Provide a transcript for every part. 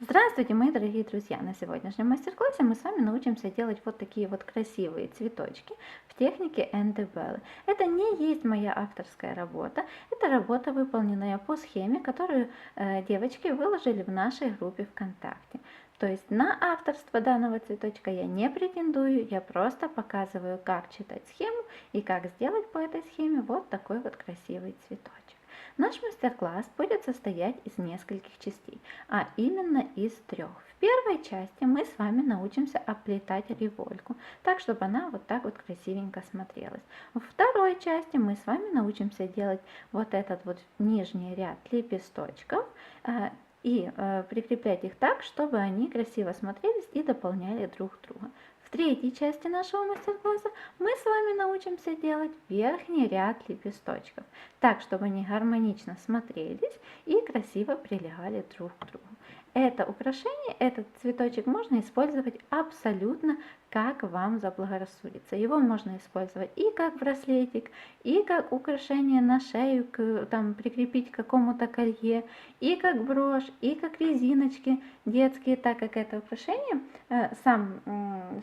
Здравствуйте, мои дорогие друзья! На сегодняшнем мастер-классе мы с вами научимся делать вот такие вот красивые цветочки в технике Эндебеллы. Это не есть моя авторская работа, это работа, выполненная по схеме, которую э, девочки выложили в нашей группе ВКонтакте. То есть на авторство данного цветочка я не претендую, я просто показываю, как читать схему и как сделать по этой схеме вот такой вот красивый цветочек. Наш мастер-класс будет состоять из нескольких частей, а именно из трех. В первой части мы с вами научимся оплетать револьку, так, чтобы она вот так вот красивенько смотрелась. В второй части мы с вами научимся делать вот этот вот нижний ряд лепесточков, э, и э, прикреплять их так, чтобы они красиво смотрелись и дополняли друг друга. В третьей части нашего мастер-класса мы с вами научимся делать верхний ряд лепесточков, так, чтобы они гармонично смотрелись и красиво прилегали друг к другу. Это украшение, этот цветочек можно использовать абсолютно как вам заблагорассудится. Его можно использовать и как браслетик, и как украшение на шею, там, прикрепить к какому-то колье, и как брошь, и как резиночки детские, так как это украшение, э, сам,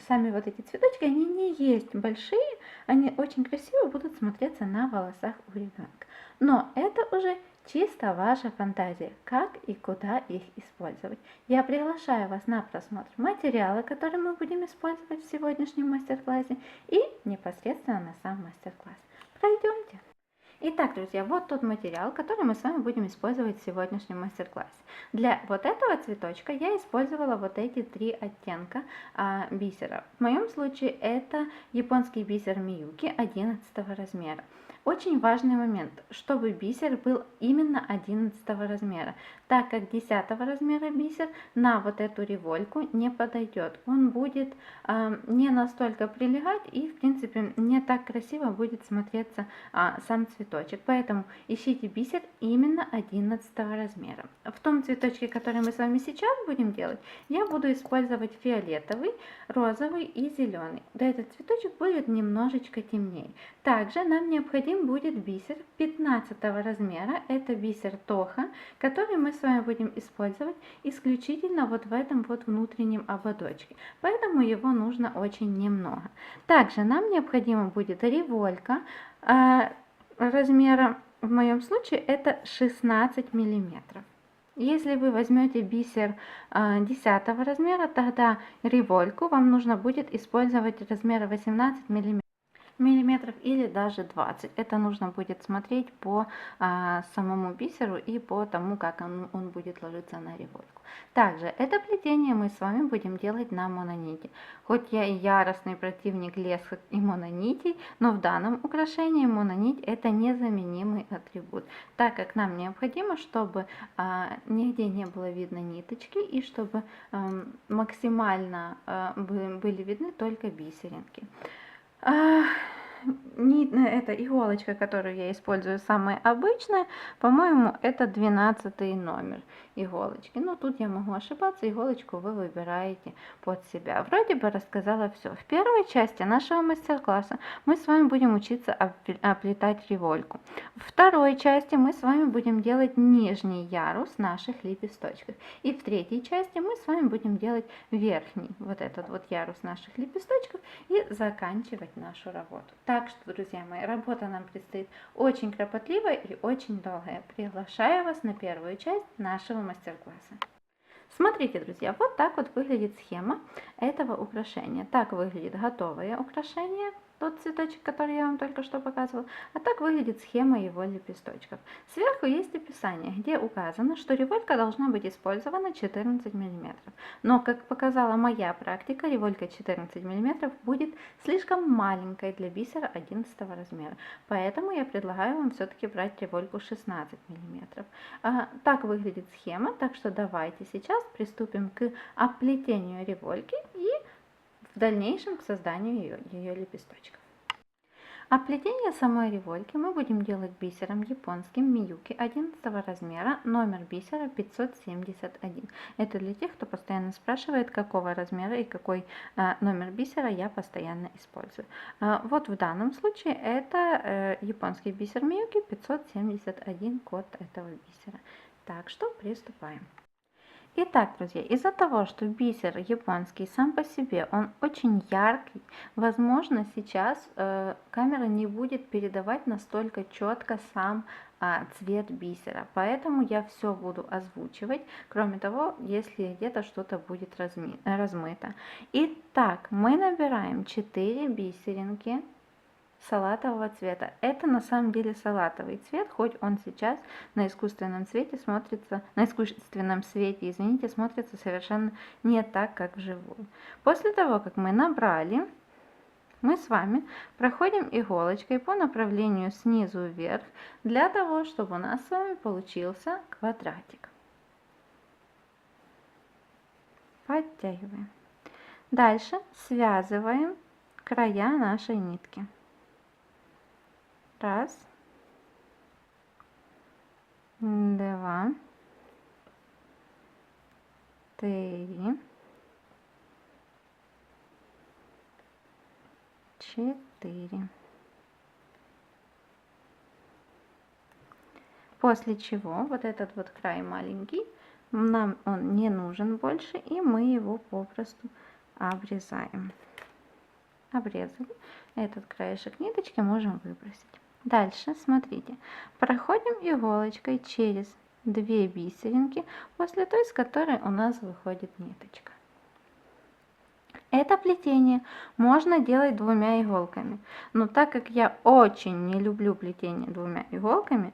сами вот эти цветочки, они не есть большие, они очень красиво будут смотреться на волосах у ребенка. Но это уже Чисто ваша фантазия, как и куда их использовать. Я приглашаю вас на просмотр материала, который мы будем использовать в сегодняшнем мастер-классе и непосредственно на сам мастер-класс. Пройдемте. Итак, друзья, вот тот материал, который мы с вами будем использовать в сегодняшнем мастер-классе. Для вот этого цветочка я использовала вот эти три оттенка а, бисера. В моем случае это японский бисер Миюки 11 размера. Очень важный момент, чтобы бисер был именно 11 размера, так как 10 размера бисер на вот эту револьку не подойдет. Он будет э, не настолько прилегать и в принципе не так красиво будет смотреться э, сам цветочек. Поэтому ищите бисер именно 11 размера. В том цветочке, который мы с вами сейчас будем делать, я буду использовать фиолетовый, розовый и зеленый. Да этот цветочек будет немножечко темнее. Также нам необходимо им будет бисер 15 размера. Это бисер Тоха, который мы с вами будем использовать исключительно вот в этом вот внутреннем ободочке. Поэтому его нужно очень немного. Также нам необходимо будет револька э, размера, в моем случае это 16 миллиметров. Если вы возьмете бисер 10 а, размера, тогда револьку вам нужно будет использовать размера 18 миллиметров миллиметров или даже 20. Это нужно будет смотреть по а, самому бисеру и по тому, как он, он будет ложиться на револьку. Также это плетение мы с вами будем делать на мононите. Хоть я и яростный противник лесок и мононитей, но в данном украшении мононить это незаменимый атрибут, так как нам необходимо, чтобы а, нигде не было видно ниточки и чтобы а, максимально а, были видны только бисеринки. А, не, эта иголочка, которую я использую, самая обычная, по-моему, это 12 номер иголочки. Ну, тут я могу ошибаться, иголочку вы выбираете под себя. Вроде бы рассказала все. В первой части нашего мастер-класса мы с вами будем учиться оплетать револьку. В второй части мы с вами будем делать нижний ярус наших лепесточков. И в третьей части мы с вами будем делать верхний, вот этот вот ярус наших лепесточков и заканчивать нашу работу. Так что, друзья мои, работа нам предстоит очень кропотливая и очень долгая. Приглашаю вас на первую часть нашего мастер-класса. Смотрите, друзья, вот так вот выглядит схема этого украшения. Так выглядит готовое украшение тот цветочек, который я вам только что показывала. А так выглядит схема его лепесточков. Сверху есть описание, где указано, что револька должна быть использована 14 мм. Но, как показала моя практика, револька 14 мм будет слишком маленькой для бисера 11 размера. Поэтому я предлагаю вам все-таки брать револьку 16 мм. А, так выглядит схема, так что давайте сейчас приступим к оплетению револьки и в дальнейшем к созданию ее, ее лепесточков. А самой револьки мы будем делать бисером японским Миюки 11 размера, номер бисера 571. Это для тех, кто постоянно спрашивает, какого размера и какой а, номер бисера я постоянно использую. А, вот в данном случае это а, японский бисер Миюки 571, код этого бисера. Так что приступаем. Итак, друзья, из-за того, что бисер японский сам по себе, он очень яркий, возможно, сейчас э, камера не будет передавать настолько четко сам э, цвет бисера. Поэтому я все буду озвучивать, кроме того, если где-то что-то будет размыто. Итак, мы набираем 4 бисеринки салатового цвета. Это на самом деле салатовый цвет, хоть он сейчас на искусственном цвете смотрится, на искусственном свете, извините, смотрится совершенно не так, как вживую. После того, как мы набрали, мы с вами проходим иголочкой по направлению снизу вверх, для того, чтобы у нас с вами получился квадратик. Подтягиваем. Дальше связываем края нашей нитки. Раз. Два. Три. Четыре. После чего вот этот вот край маленький, нам он не нужен больше, и мы его попросту обрезаем. Обрезали. Этот краешек ниточки можем выбросить. Дальше, смотрите, проходим иголочкой через две бисеринки, после той, с которой у нас выходит ниточка. Это плетение можно делать двумя иголками, но так как я очень не люблю плетение двумя иголками,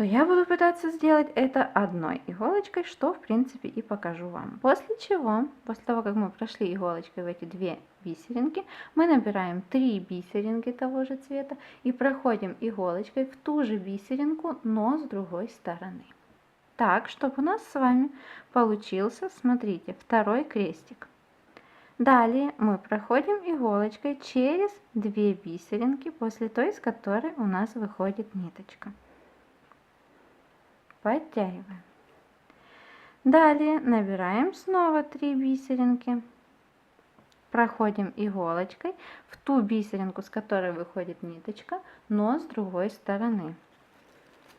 то я буду пытаться сделать это одной иголочкой, что в принципе и покажу вам. После чего, после того, как мы прошли иголочкой в эти две бисеринки, мы набираем 3 бисеринки того же цвета и проходим иголочкой в ту же бисеринку, но с другой стороны. Так, чтобы у нас с вами получился, смотрите, второй крестик. Далее мы проходим иголочкой через 2 бисеринки после той, с которой у нас выходит ниточка. Подтягиваем. Далее набираем снова 3 бисеринки проходим иголочкой в ту бисеринку, с которой выходит ниточка, но с другой стороны.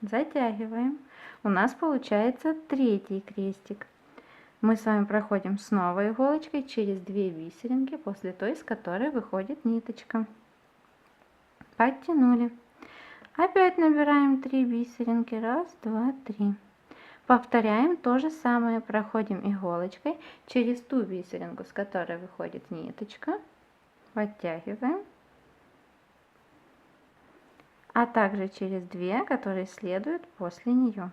Затягиваем. У нас получается третий крестик. Мы с вами проходим снова иголочкой через две бисеринки после той, с которой выходит ниточка. Подтянули. Опять набираем 3 бисеринки. Раз, два, три. Повторяем то же самое, проходим иголочкой через ту бисеринку, с которой выходит ниточка, подтягиваем, а также через две, которые следуют после нее.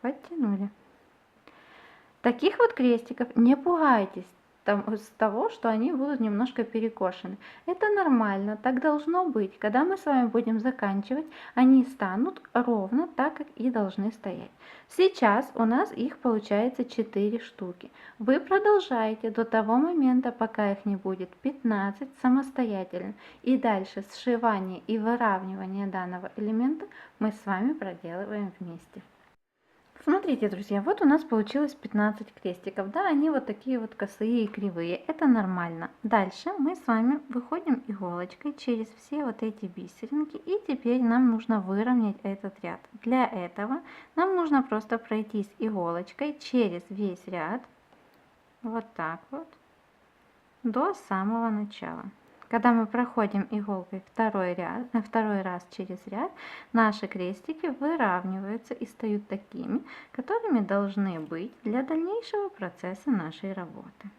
Подтянули. Таких вот крестиков не пугайтесь, с того, что они будут немножко перекошены. Это нормально, так должно быть. Когда мы с вами будем заканчивать, они станут ровно так, как и должны стоять. Сейчас у нас их получается 4 штуки. Вы продолжаете до того момента, пока их не будет 15 самостоятельно. И дальше сшивание и выравнивание данного элемента мы с вами проделываем вместе. Смотрите, друзья, вот у нас получилось 15 крестиков. Да, они вот такие вот косые и кривые. Это нормально. Дальше мы с вами выходим иголочкой через все вот эти бисеринки. И теперь нам нужно выровнять этот ряд. Для этого нам нужно просто пройтись иголочкой через весь ряд. Вот так вот. До самого начала. Когда мы проходим иголкой второй, ряд, второй раз через ряд, наши крестики выравниваются и стают такими, которыми должны быть для дальнейшего процесса нашей работы.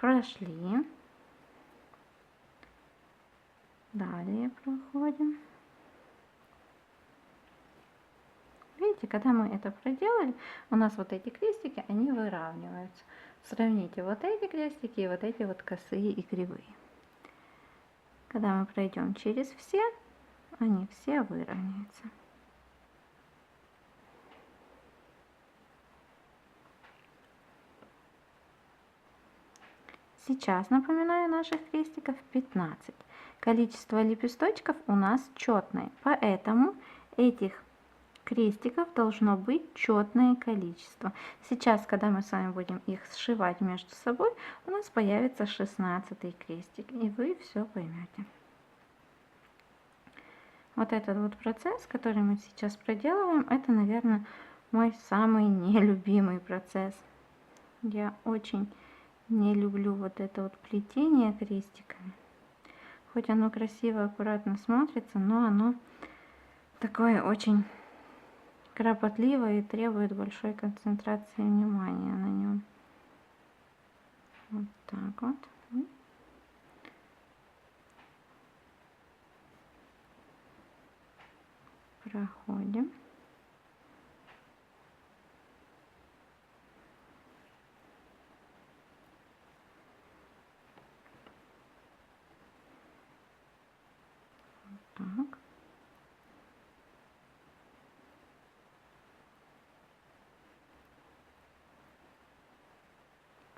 Прошли. Далее проходим. Видите, когда мы это проделали, у нас вот эти крестики, они выравниваются. Сравните вот эти крестики и вот эти вот косые и кривые. Когда мы пройдем через все, они все выровняются. Сейчас, напоминаю, наших крестиков 15. Количество лепесточков у нас четное, поэтому этих крестиков должно быть четное количество. Сейчас, когда мы с вами будем их сшивать между собой, у нас появится 16 крестик, и вы все поймете. Вот этот вот процесс, который мы сейчас проделываем, это, наверное, мой самый нелюбимый процесс. Я очень не люблю вот это вот плетение крестиками. Хоть оно красиво, аккуратно смотрится, но оно такое очень кропотливое и требует большой концентрации внимания на нем. Вот так вот. Проходим. Так.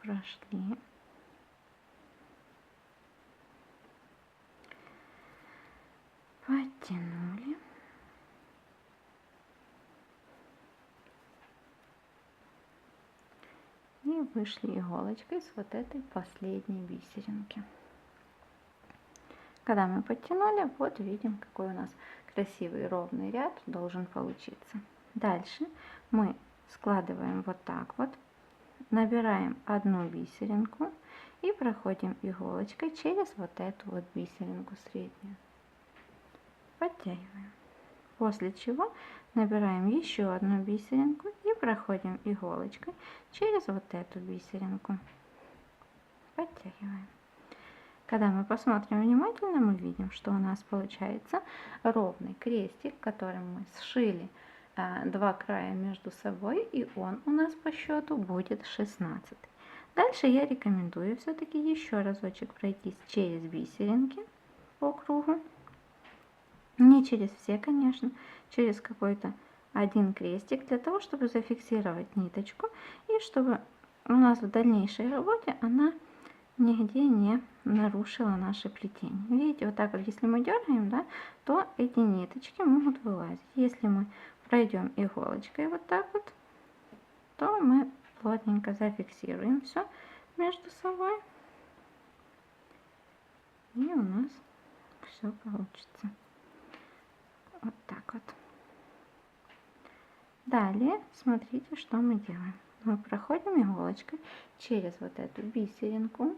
Прошли. Подтянули. И вышли иголочкой с вот этой последней бисеринки. Когда мы подтянули, вот видим, какой у нас красивый ровный ряд должен получиться. Дальше мы складываем вот так вот, набираем одну бисеринку и проходим иголочкой через вот эту вот бисеринку среднюю. Подтягиваем. После чего набираем еще одну бисеринку и проходим иголочкой через вот эту бисеринку. Подтягиваем. Когда мы посмотрим внимательно, мы видим, что у нас получается ровный крестик, которым мы сшили два края между собой, и он у нас по счету будет 16. Дальше я рекомендую все-таки еще разочек пройтись через бисеринки по кругу. Не через все, конечно, через какой-то один крестик, для того, чтобы зафиксировать ниточку, и чтобы у нас в дальнейшей работе она нигде не нарушила наше плетение. Видите, вот так вот, если мы дергаем, да, то эти ниточки могут вылазить. Если мы пройдем иголочкой вот так вот, то мы плотненько зафиксируем все между собой. И у нас все получится. Вот так вот. Далее, смотрите, что мы делаем. Мы проходим иголочкой через вот эту бисеринку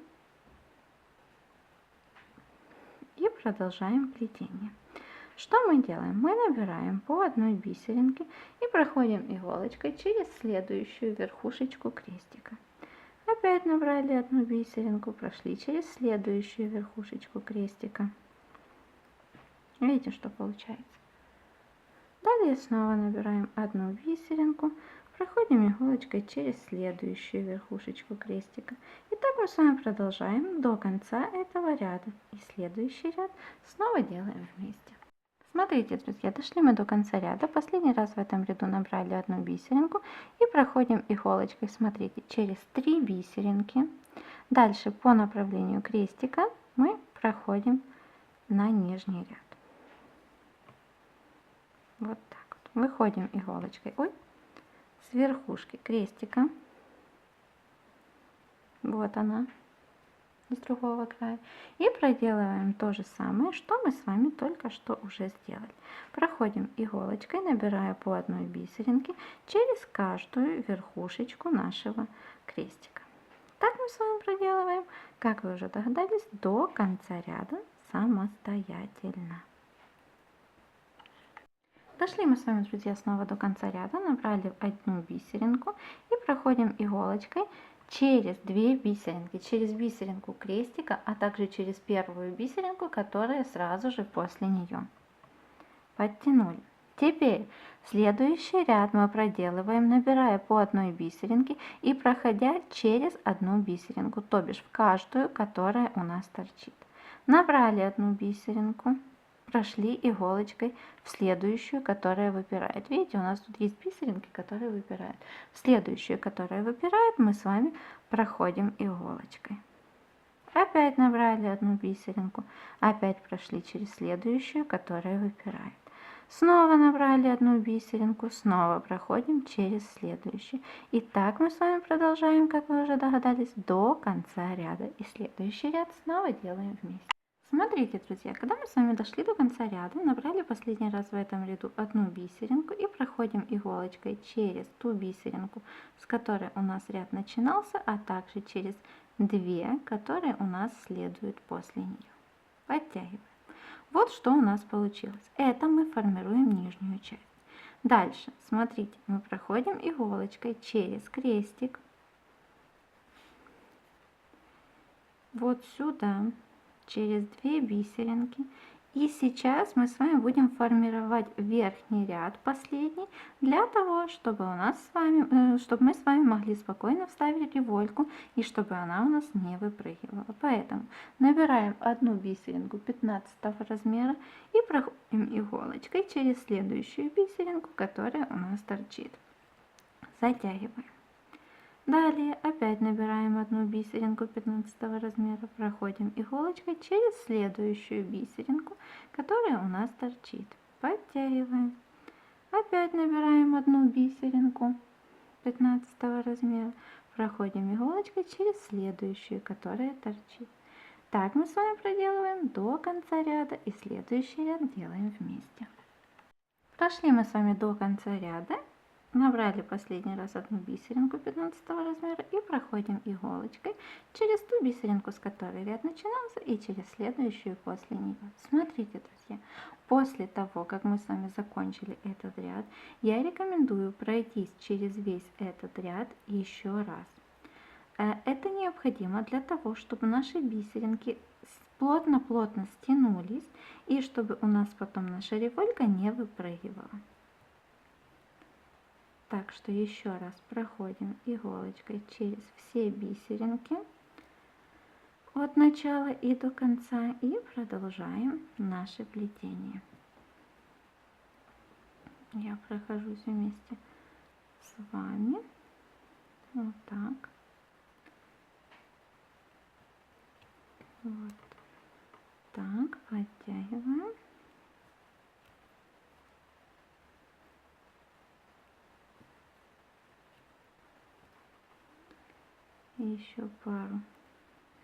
и продолжаем плетение. Что мы делаем? Мы набираем по одной бисеринке и проходим иголочкой через следующую верхушечку крестика. Опять набрали одну бисеринку, прошли через следующую верхушечку крестика. Видите, что получается? Далее снова набираем одну бисеринку, проходим иголочкой через следующую верхушечку крестика. И так мы с вами продолжаем до конца этого ряда. И следующий ряд снова делаем вместе. Смотрите, друзья, дошли мы до конца ряда. Последний раз в этом ряду набрали одну бисеринку и проходим иголочкой, смотрите, через три бисеринки. Дальше по направлению крестика мы проходим на нижний ряд. Вот так вот. Выходим иголочкой. Ой, с верхушки крестика. Вот она с другого края. И проделываем то же самое, что мы с вами только что уже сделали. Проходим иголочкой, набирая по одной бисеринке через каждую верхушечку нашего крестика. Так мы с вами проделываем, как вы уже догадались, до конца ряда самостоятельно. Дошли мы с вами, друзья, снова до конца ряда, набрали одну бисеринку и проходим иголочкой через две бисеринки, через бисеринку крестика, а также через первую бисеринку, которая сразу же после нее. Подтянули. Теперь следующий ряд мы проделываем, набирая по одной бисеринке и проходя через одну бисеринку, то бишь в каждую, которая у нас торчит. Набрали одну бисеринку, прошли иголочкой в следующую, которая выпирает. Видите, у нас тут есть бисеринки, которые выпирают. В следующую, которая выпирает, мы с вами проходим иголочкой. Опять набрали одну бисеринку, опять прошли через следующую, которая выпирает. Снова набрали одну бисеринку, снова проходим через следующую. И так мы с вами продолжаем, как вы уже догадались, до конца ряда. И следующий ряд снова делаем вместе. Смотрите, друзья, когда мы с вами дошли до конца ряда, набрали последний раз в этом ряду одну бисеринку и проходим иголочкой через ту бисеринку, с которой у нас ряд начинался, а также через две, которые у нас следуют после нее. Подтягиваем. Вот что у нас получилось. Это мы формируем нижнюю часть. Дальше, смотрите, мы проходим иголочкой через крестик, вот сюда, через две бисеринки. И сейчас мы с вами будем формировать верхний ряд, последний, для того, чтобы у нас с вами, э, чтобы мы с вами могли спокойно вставить револьку и чтобы она у нас не выпрыгивала. Поэтому набираем одну бисеринку 15 размера и проходим иголочкой через следующую бисеринку, которая у нас торчит. Затягиваем. Далее опять набираем одну бисеринку 15 размера, проходим иголочкой через следующую бисеринку, которая у нас торчит. Подтягиваем. Опять набираем одну бисеринку 15 размера, проходим иголочкой через следующую, которая торчит. Так мы с вами проделываем до конца ряда и следующий ряд делаем вместе. Прошли мы с вами до конца ряда Набрали последний раз одну бисеринку 15 размера и проходим иголочкой через ту бисеринку, с которой ряд начинался, и через следующую после нее. Смотрите, друзья, после того, как мы с вами закончили этот ряд, я рекомендую пройтись через весь этот ряд еще раз. Э, это необходимо для того, чтобы наши бисеринки плотно-плотно стянулись и чтобы у нас потом наша револька не выпрыгивала. Так что еще раз проходим иголочкой через все бисеринки от начала и до конца и продолжаем наше плетение. Я прохожусь вместе с вами. Вот так. Вот так, подтягиваем. Еще пару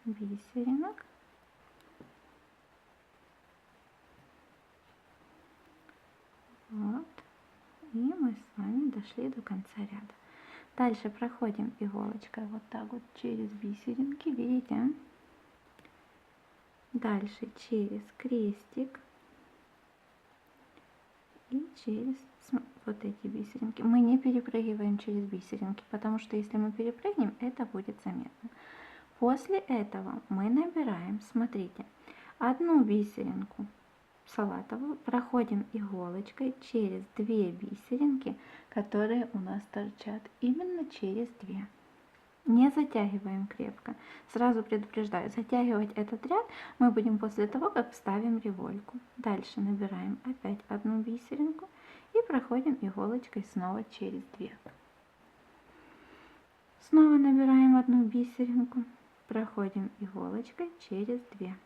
бисеринок. Вот. И мы с вами дошли до конца ряда. Дальше проходим иголочкой вот так вот через бисеринки, видите? Дальше через крестик и через вот эти бисеринки. Мы не перепрыгиваем через бисеринки, потому что если мы перепрыгнем, это будет заметно. После этого мы набираем, смотрите, одну бисеринку салатовую, проходим иголочкой через две бисеринки, которые у нас торчат, именно через две. Не затягиваем крепко. Сразу предупреждаю, затягивать этот ряд мы будем после того, как вставим револьку. Дальше набираем опять одну бисеринку и проходим иголочкой снова через две. Снова набираем одну бисеринку, проходим иголочкой через две.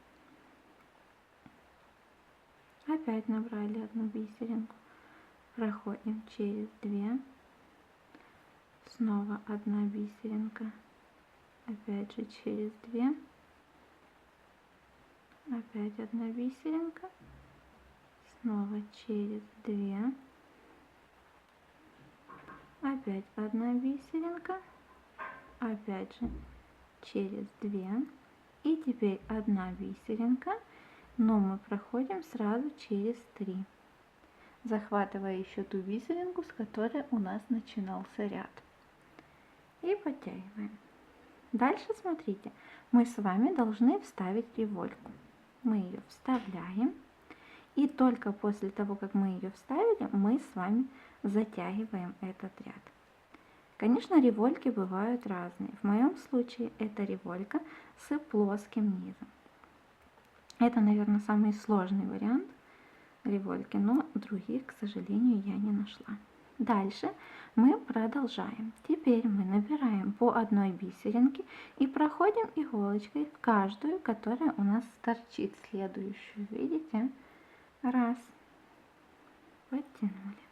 Опять набрали одну бисеринку, проходим через две. Снова одна бисеринка, опять же через две. Опять одна бисеринка, снова через две опять одна бисеринка, опять же через две и теперь одна бисеринка, но мы проходим сразу через три, захватывая еще ту бисеринку, с которой у нас начинался ряд. И подтягиваем. Дальше смотрите, мы с вами должны вставить револьку. Мы ее вставляем. И только после того, как мы ее вставили, мы с вами затягиваем этот ряд. Конечно, револьки бывают разные. В моем случае это револька с плоским низом. Это, наверное, самый сложный вариант револьки, но других, к сожалению, я не нашла. Дальше мы продолжаем. Теперь мы набираем по одной бисеринке и проходим иголочкой каждую, которая у нас торчит следующую. Видите? Раз. Подтянули.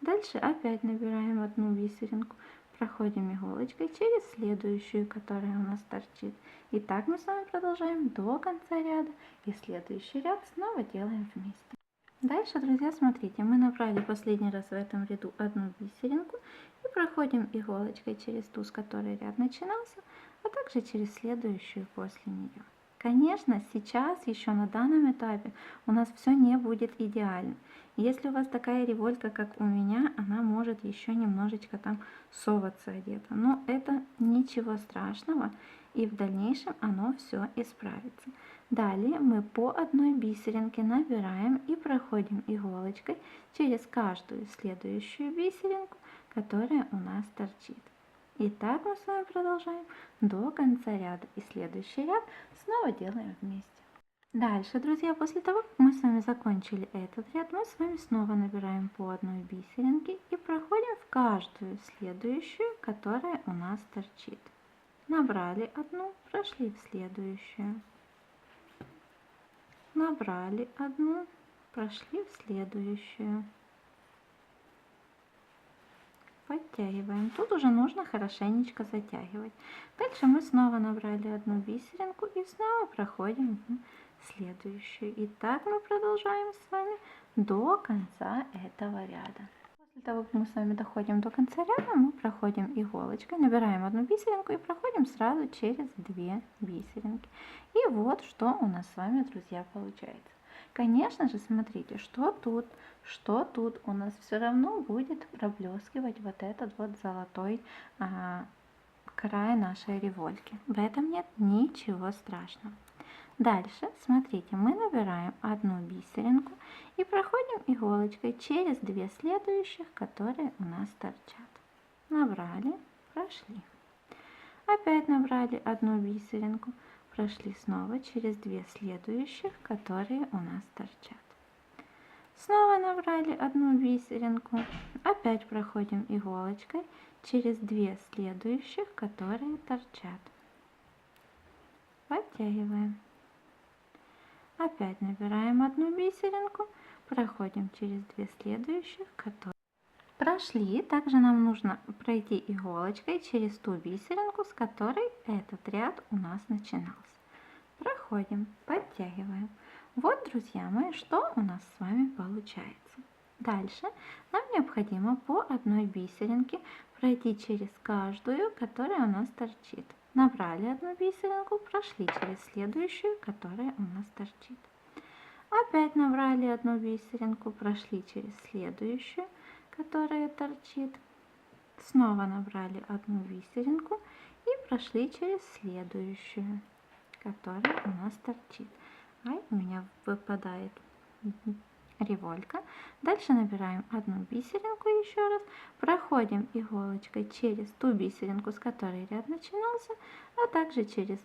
Дальше опять набираем одну бисеринку, проходим иголочкой через следующую, которая у нас торчит. И так мы с вами продолжаем до конца ряда. И следующий ряд снова делаем вместе. Дальше, друзья, смотрите, мы набрали последний раз в этом ряду одну бисеринку и проходим иголочкой через ту, с которой ряд начинался, а также через следующую после нее. Конечно, сейчас еще на данном этапе у нас все не будет идеально. Если у вас такая револька, как у меня, она может еще немножечко там соваться где-то. Но это ничего страшного, и в дальнейшем оно все исправится. Далее мы по одной бисеринке набираем и проходим иголочкой через каждую следующую бисеринку, которая у нас торчит. И так мы с вами продолжаем до конца ряда. И следующий ряд снова делаем вместе. Дальше, друзья, после того, как мы с вами закончили этот ряд, мы с вами снова набираем по одной бисеринке и проходим в каждую следующую, которая у нас торчит. Набрали одну, прошли в следующую. Набрали одну, прошли в следующую. Подтягиваем. Тут уже нужно хорошенечко затягивать. Дальше мы снова набрали одну бисеринку и снова проходим следующую. И так мы продолжаем с вами до конца этого ряда. После того, как мы с вами доходим до конца ряда, мы проходим иголочкой, набираем одну бисеринку и проходим сразу через две бисеринки. И вот что у нас с вами, друзья, получается. Конечно же, смотрите, что тут, что тут у нас все равно будет проблескивать вот этот вот золотой а, край нашей револьки. В этом нет ничего страшного. Дальше, смотрите, мы набираем одну бисеринку и проходим иголочкой через две следующих, которые у нас торчат. Набрали, прошли. Опять набрали одну бисеринку, прошли снова через две следующих, которые у нас торчат. Снова набрали одну бисеринку, опять проходим иголочкой через две следующих, которые торчат. Подтягиваем. Опять набираем одну бисеринку, проходим через две следующих, которые прошли. Также нам нужно пройти иголочкой через ту бисеринку, с которой этот ряд у нас начинался. Проходим, подтягиваем. Вот, друзья мои, что у нас с вами получается. Дальше нам необходимо по одной бисеринке пройти через каждую, которая у нас торчит. Набрали одну бисеринку, прошли через следующую, которая у нас торчит. Опять набрали одну бисеринку, прошли через следующую, которая торчит. Снова набрали одну бисеринку и прошли через следующую, которая у нас торчит. Ай, у меня выпадает револька. Дальше набираем одну бисеринку еще раз, проходим иголочкой через ту бисеринку, с которой ряд начинался, а также через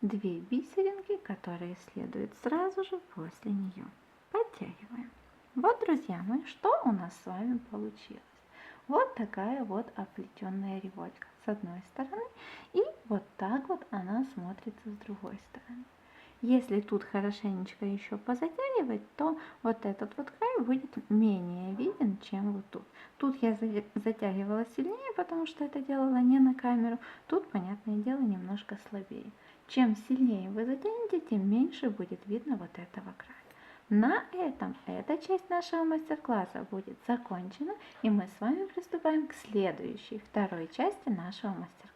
две бисеринки, которые следуют сразу же после нее. Подтягиваем. Вот, друзья мои, что у нас с вами получилось. Вот такая вот оплетенная револька с одной стороны, и вот так вот она смотрится с другой стороны. Если тут хорошенечко еще позатягивать, то вот этот вот край будет менее виден, чем вот тут. Тут я затягивала сильнее, потому что это делала не на камеру. Тут, понятное дело, немножко слабее. Чем сильнее вы затянете, тем меньше будет видно вот этого края. На этом эта часть нашего мастер-класса будет закончена, и мы с вами приступаем к следующей, второй части нашего мастер-класса.